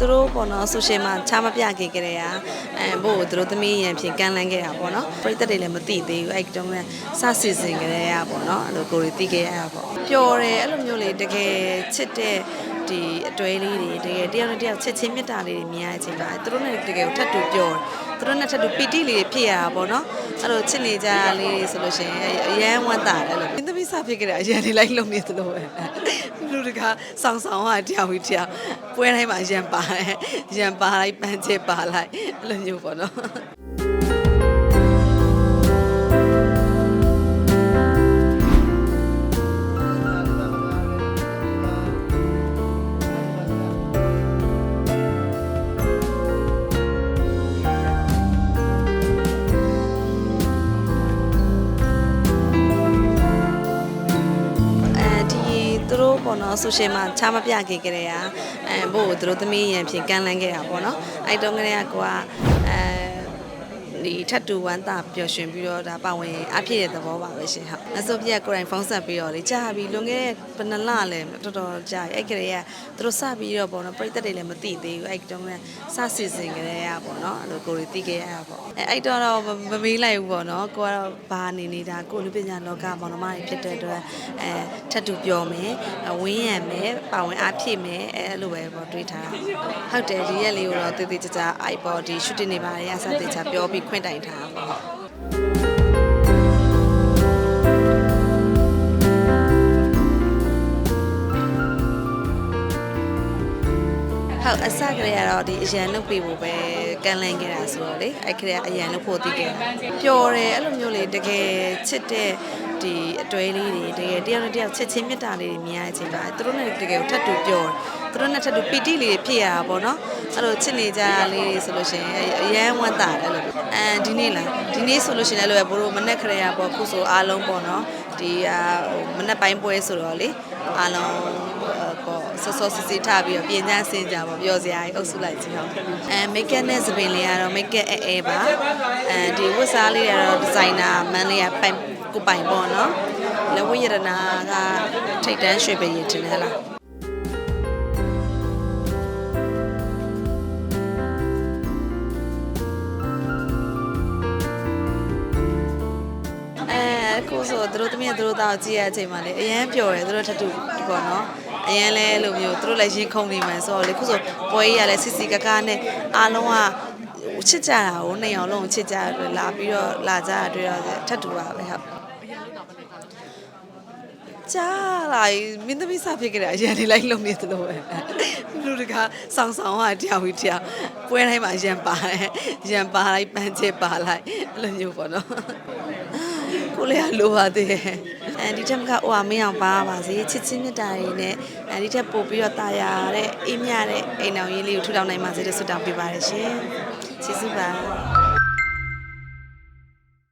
သူတို့ပေါ့နော်ဆိုရှယ်မှာချားမပြခဲ့ကြတဲ့ဟာအဲဘို့ကိုသူတို့သမီးရန်ဖြင့်ကန်လန်းခဲ့တာပေါ့နော်ပရိသတ်တွေလည်းမသိသေးဘူးအဲ့တုန်းကစစီစဉ်ကြတဲ့ဟာပေါ့နော်အဲ့လိုကိုရီသိခဲ့ရတာပေါ့ပျော်တယ်အဲ့လိုမျိုးလေတကယ်ချစ်တဲ့ဒီအတွဲလေးတွေတကယ်တယောက်နဲ့တယောက်ချစ်ချင်းမေတ္တာလေးတွေမြင်ရတဲ့အချိန်မှာသူတို့နဲ့တကယ်ကိုထပ်တူပျော်တယ် သူတို့နဲ့ထပ်တူပီတိလေးတွေဖြစ်ရတာပေါ့နော်အဲ့လိုချစ်နေကြလေးတွေဆိုလို့ရှိရင်အရန်ဝမ်းသာတယ်လို့မင်းသမီးစဖြစ်ကြတဲ့အရန်လေးလိုက်လုံနေသလိုပဲလူတကာဆောင်းဆောင်းဟာတယောက်ပြီးတယောက်ပွဲတိုင်းမှာရန်ပါတယ်ရန်ပါလိုက်ပန်းချစ်ပါလိုက်အဲ့လိုမျိုးပေါ့နော် သူတို့ပေါ့နော်ဆိုရှယ်မှာချားမပြခဲ့ကြတဲ့ဟာအဲဘို့ကိုသူတို့သမီးရန်ဖြင့်ကန်လန်းခဲ့တာပေါ့နော်အဲ့တုန်းကတည်းကကိုကအဲ ဒီထပ်တူဝမ်းသာပျော်ရွှင်ပြီးတော့ဒါပါဝင်အဖြစ်တဲ့သဘောပါပဲရှင်ဟုတ်အစိုးပြကိုယ်တိုင်ဖုန်းဆက်ပြီးတော့လေကြာပြီလွန်ခဲ့တဲ့ဘယ်နှစ်လလဲတော်တော်ကြာပြီအဲ့ကလေးကသူတို့စပြီးတော့ပေါ့နော်ပြိသက်တွေလည်းမသိသေးဘူးအဲ့တုန်းကစစီစဉ်ကြတဲ့ဟာပေါ့နော်အဲ့လိုကိုရီသိခဲ့ရတာပေါ့အဲအဲ့တော့တော့မမေးလိုက်ဘူးပေါ့နော်ကိုကတော့ဘာနေနေတာကိုလူပညာလောကမောင်နှမတွေဖြစ်တဲ့အတွက်အဲထပ်တူပြောမယ်ဝင်းရံမယ်ပါဝင်အားဖြည့်မယ်အဲအဲ့လိုပဲပေါ့တွေးထားတာဟုတ်တယ်ဒီရက်လေးကိုတော့တည်တည်ကြကြအိုက်ပေါ့ဒီရှူတင်နေပါရအစတည်ချပြောပြီးခွင့်တိုင်ထားတာပေါ့ ဟုတ်ဟုတ်အစကလေးကတော့ဒီအရန်လုပ်ပြီးဖို့ပဲကန်လန်းခဲ့တာဆိုတော့လေအဲ့ကလေးကအရန်လုပ်ဖို့တည်ခဲ့တာပျော်တယ်အဲ့လိုမျိုးလေတကယ်ချစ်တဲ့ဒီအတွဲလေးတွေတကယ်တယောက်နဲ့တယောက်ချစ်ချင်းမေတ္တာလေးတွေမြင်ရတဲ့အချိန်မှာသူတို့နဲ့တကယ်ကိုထပ်တူပျော်တယ်သူတို့နဲ့ထပ်တူပီတိလေးတွေဖြစ်ရတာပေါ့နော်အဲ့လိုချစ်နေကြလေးတွေဆိုလို့ရှိရင်အရန်ဝမ်းသာတယ်အဲ့လိုအဲဒီနေ့လားဒီနေ့ဆိုလို့ရှိရင်လည်းဘိုးတို့မနဲ့ခရရပေါ့ခုဆိုအားလုံးပေါ့နော်ဒီအာဟိုမနဲ့ပိုင်းပွဲဆိုတော့လေအားလုံး ပေါ့ဆော့ဆော့စစ်စစ်ထားပြီးတော့ပြင်ချမ်းစင်ကြပါပြောစရာကြီးအုပ်စုလိုက်ခြင်းဟုတ်အဲ make up နဲ့စပင်လေးကတော့ make up အဲအဲပါအဲဒီဝတ်စားလေးကတော့ဒီဇိုင်နာမန်လေးကပိုင်ကိုပိုင်ပေါ့နော်လက်ဝတ်ရတနာကထိတ်တန်းရွှေပရည်တင်ဟဲ့လား အဲအခုဆိုသူတို့သမီးကသူတို့သားကိုကြည့်ရတဲ့အချိန်မှာလေအရန်ပျော်တယ်သူတို့ထပ်တူပေါ့နော်အရန်လဲလိုမျိုးသူတို့လည်းရင်ခုန်နေမှန်ဆိုတော့လေခုဆိုပွဲကြီးကလည်းစစ်စစ်ကကားနဲ့အားလုံးကချစ်ကြတာကိုနှစ်ယောက်လုံးချစ်ကြတယ်လာပြီးတော့လာကြတာတွေ့တော့ထပ်တူပါပဲဟုတ်ကြားလာမင်းသမီးစဖြစ်ကြတဲ့အရန်လေးလိုက်လုံနေသလိုပဲလူတကာဆောင်းဆောင်းဟာတယောက်ပြီးတယောက်ပွဲတိုင်းမှာရန်ပါတယ်ရန်ပါလိုက်ပန်းချစ်ပါလိုက်အဲ့လိုမျိုးပေါ့နော် ကိုလေးကလိုပါသေးတယ်အဲဒီထက်ကဟိုဟာမင်းအောင်ပါပါစေချစ်ချင်းမြတ်တာတွေနဲ့အဲဒီထက်ပို့ပြီးတော့တာယာတဲ့အေးမြတဲ့အိမ်အောင်ရေးလေးကိုထူထောင်နိုင်ပါစေလို့ဆုတောင်းပေးပါရရှင်ကျေးဇူးပါ